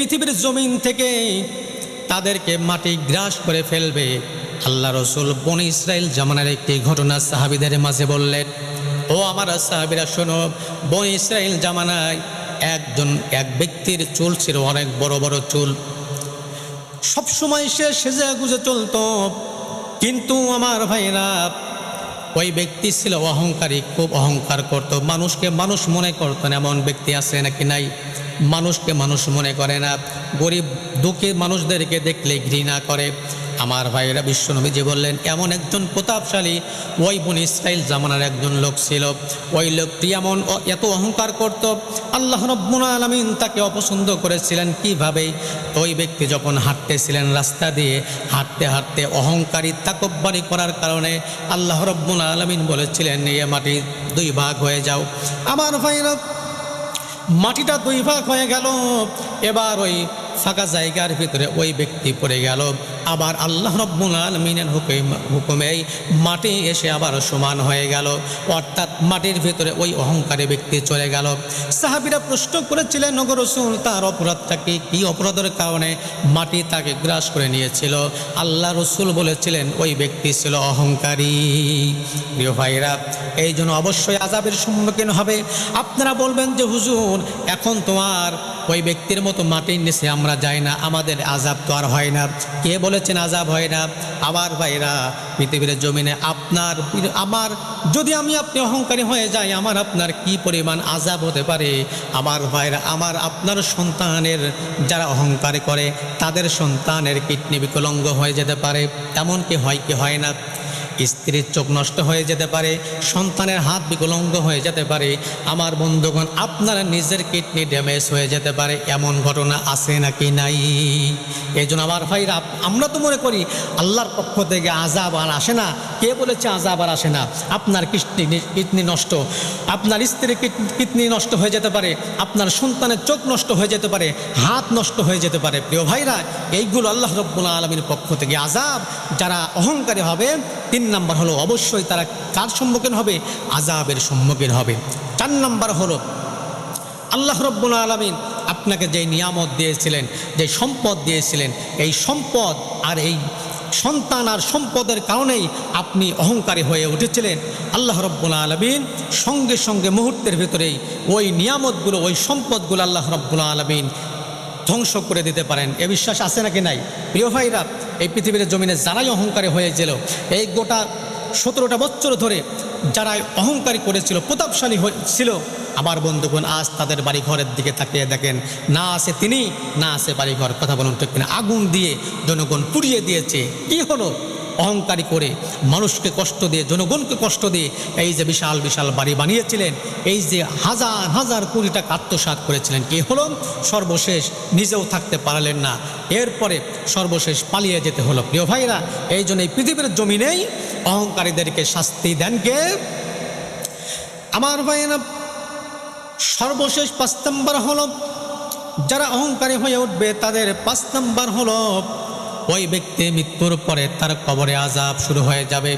পৃথিবীর জমিন থেকে তাদেরকে মাটি গ্রাস করে ফেলবে। আল্লাহ রসুল বন ইসরায়েল জামানার একটি ঘটনা সাহাবিদের মাঝে বললেন, ও আমার সাহাবিরা, শোনো, বন ইসরায়েল জামানায় একজন, এক ব্যক্তির চুল ছিল অনেক বড় বড় চুল। সবসময় সে সেজে গুজে চলতো। কিন্তু আমার ভাইরা ওই ব্যক্তি ছিল অহংকারী, খুব অহংকার করত। মানুষকে মানুষ মনে করতো না, এমন ব্যক্তি আছে নাকি নাই? মানুষকে মানুষ মনে করে না। গরিব, দুঃখী মানুষদেরকে দেখলে ঘৃণা করে। আমার ভাইয়েরা, বিশ্বনবীজি বললেন, এমন একজন প্রতাপশালী ওই বোন ইসরায়েল জামানার একজন লোক ছিল। ওই লোকটি এমন এত অহংকার করত। আল্লাহ রব্বুল আলমিন তাকে অপছন্দ করেছিলেন কীভাবে? ওই ব্যক্তি যখন হাঁটতেছিলেন রাস্তা দিয়ে, হাঁটতে হাঁটতে অহংকারী তাকব্বারি করার কারণে আল্লাহ রব্বুল আলমিন বলেছিলেন, এ মাটি দুই ভাগ হয়ে যাও। আমার ভাইরা মাটিটা দুই ভাগ হয়ে গেল। এবার ওই ফাঁকা জায়গার ভিতরে ওই ব্যক্তি পড়ে গেল। আবার আল্লাহ রব্বুল আলমিনের হুকুম, হুকুমেই মাটি এসে আবার সমান হয়ে গেল। অর্থাৎ মাটির ভিতরে ওই অহংকারী ব্যক্তি চলে গেল। সাহাবিরা প্রশ্ন করেছিলেন নগর রসুল, তার অপরাধটা কি? কী অপরাধের কারণে মাটি তাকে গ্রাস করে নিয়েছিল? আল্লাহ রসুল বলেছিলেন, ওই ব্যক্তি ছিল অহংকারী। প্রিয় ভাইরা এই জন্য অবশ্যই আজাবের সম্মুখীন হবে। আপনারা বলবেন যে, হুজুর, এখন তোমার ওই ব্যক্তির মতো মাটির নিচে আমরা যাই না, আমাদের আজাব তো আর হয় না। কে বলেছেন আজাব হয় না? আবার ভাইরা, পৃথিবীর জমিনে আপনার, আমার, যদি আমি আপনি অহংকারী হয়ে যাই, আমার আপনার কি পরিমাণ আজাব হতে পারে? আমার ভাইরা, আমার আপনার সন্তানের যারা অহংকার করে, তাদের সন্তানের কিডনি বিকলঙ্গ হয়ে যেতে পারে। এমন কি হয় কি হয় না? স্ত্রীর চোখ নষ্ট হয়ে যেতে পারে, সন্তানের হাত বিকলঙ্গ হয়ে যেতে পারে, আমার বন্ধুগণ, আপনার নিজের কিডনি ড্যামেজ হয়ে যেতে পারে, এমন ঘটনা আছে নাকি নাই? এই জন্য আমার ভাইরা, আমরা তো মনে করি আল্লাহর পক্ষ থেকে আজাব আর আসে না। কে বলেছে আজাব আর আসে না? আপনার কিডনি কিডনি নষ্ট। আপনার স্ত্রীর কিড- কিডনি নষ্ট হয়ে যেতে পারে, আপনার সন্তানের চোখ নষ্ট হয়ে যেতে পারে, হাত নষ্ট হয়ে যেতে পারে। প্রিয় ভাইরা, এইগুলো আল্লাহ রব্বুল আলমীর পক্ষ থেকে আজাব যারা অহংকারী হবে তিন নাম্বার হলো অবশ্যই তারা কার সম্মুখীন হবে? আজাবের সম্মুখীন হবে। চার নাম্বার হলো আল্লাহ রব্বুল আলমিন আপনাকে যে নিয়ামত দিয়েছিলেন, যে সম্পদ দিয়েছিলেন, এই সম্পদ আর এই সন্তান আর সম্পদের কারণেই আপনি অহংকারী হয়ে উঠেছিলেন। আল্লাহ রব্বুল আলমিন সঙ্গে সঙ্গে মুহূর্তের ভেতরেই ওই নিয়ামতগুলো, ওই সম্পদগুলো আল্লাহ রব্বুল আলমিন ধ্বংস করে দিতে পারেন। এ বিশ্বাস আছে নাকি নাই? প্রিয় ভাইরা, এই পৃথিবীর জমিনে যারাই অহংকারী হয়েছিল, এই গোটা সতেরোটা বছর ধরে যারাই অহংকারী করেছিল, প্রতাপশালী হয়েছিল, আমার বন্ধুগণ, আজ তাদের বাড়ি ঘরের দিকে তাকিয়ে দেখেন, না আছে তিনি, না আছে বাড়িঘর। কথা বলুন কিনা? আগুন দিয়ে জনগণ পুড়িয়ে দিয়েছে। কি হলো? অহংকারী করে মানুষকে কষ্ট দিয়ে, জনগণকে কষ্ট দিয়ে এই যে বিশাল বিশাল বাড়ি বানিয়েছিলেন, এই যে হাজার হাজার কোটি টাকা আত্মসাৎ করেছিলেন, কি হলো? সর্বশেষ নিজেও থাকতে পারলেন না। এরপরে সর্বশেষ পালিয়ে যেতে হলো। প্রিয় ভাইরা এই জন্য এই পৃথিবীর জমিনেই অহংকারীদেরকে শাস্তি দেন কে? আমার ভাইয়েরা, সর্বশেষ পাঁচ নম্বর হলো, যারা অহংকারী হয়ে উঠবে, তাদের পাঁচ নম্বর হলো ওই ব্যক্তি মৃত্যুর পরে তার কবরে আজাব শুরু হয়ে যাবে।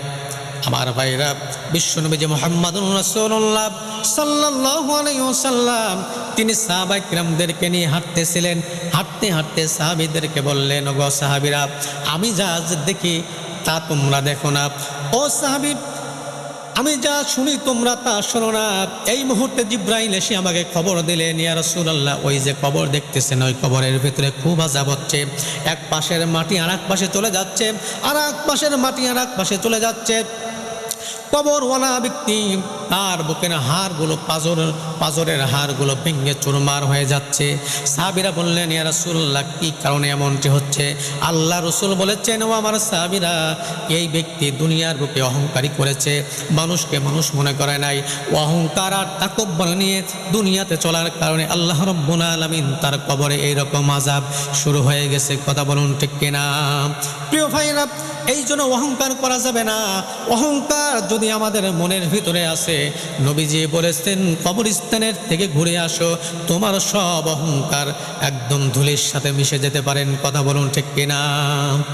আমার ভাইরা বিশ্বনবী মোহাম্মদ রসুল্লাহ সাল্লাহ আলাইসাল্লাম তিনি সাহাবাইকরামদেরকে নিয়ে হাঁটতেছিলেন। হাঁটতে হাঁটতে সাহাবিদেরকে বললেন গ সাহাবিরা, আমি যা দেখি তা তোমরা দেখো না। ও সাহাবি আমি যা শুনি তোমরা তা শোনো না। এই মুহূর্তে জিব্রাইল এসে আমাকে খবর দিলেন, ইয়া সুরাল্লাহ ওই যে খবর দেখতেছেন, ওই খবরের ভিতরে খুব আজাব হচ্ছে। এক পাশের মাটি আর এক পাশে চলে যাচ্ছে আর এক পাশের মাটি আর এক পাশে চলে যাচ্ছে। কবর কবরওয়ালা ব্যক্তি তার বুকের হাড়গুলো পাজর, পাজরের হাড়গুলো ভেঙে চুরমার হয়ে যাচ্ছে। সাহাবিরা বললেন, ইয়া রাসূলুল্লাহ, কি কারণে এমনটি হচ্ছে? আল্লাহ রসুল বলেছেন, ও আমার সাহাবিরা, এই ব্যক্তি দুনিয়ার বুকে অহংকারী করেছে। মানুষকে মানুষ মনে করে নাই। অহংকার আর তাকব্বর নিয়ে দুনিয়াতে চলার কারণে আল্লাহ রব্বুল আলামিন তার কবরে এইরকম আজাব শুরু হয়ে গেছে। কথা বলুন ঠিক কিনা? প্রিয় ভাইরা এই জন্য অহংকার করা যাবে না। অহংকার যদি আমাদের মনের ভিতরে আসে নবীজি বলেছেন, কবরস্থানের থেকে ঘুরে আসো, তোমার সব অহংকার একদম ধুলির সাথে মিশে যেতে পারেন, কথা বলুন ঠিক কিনা?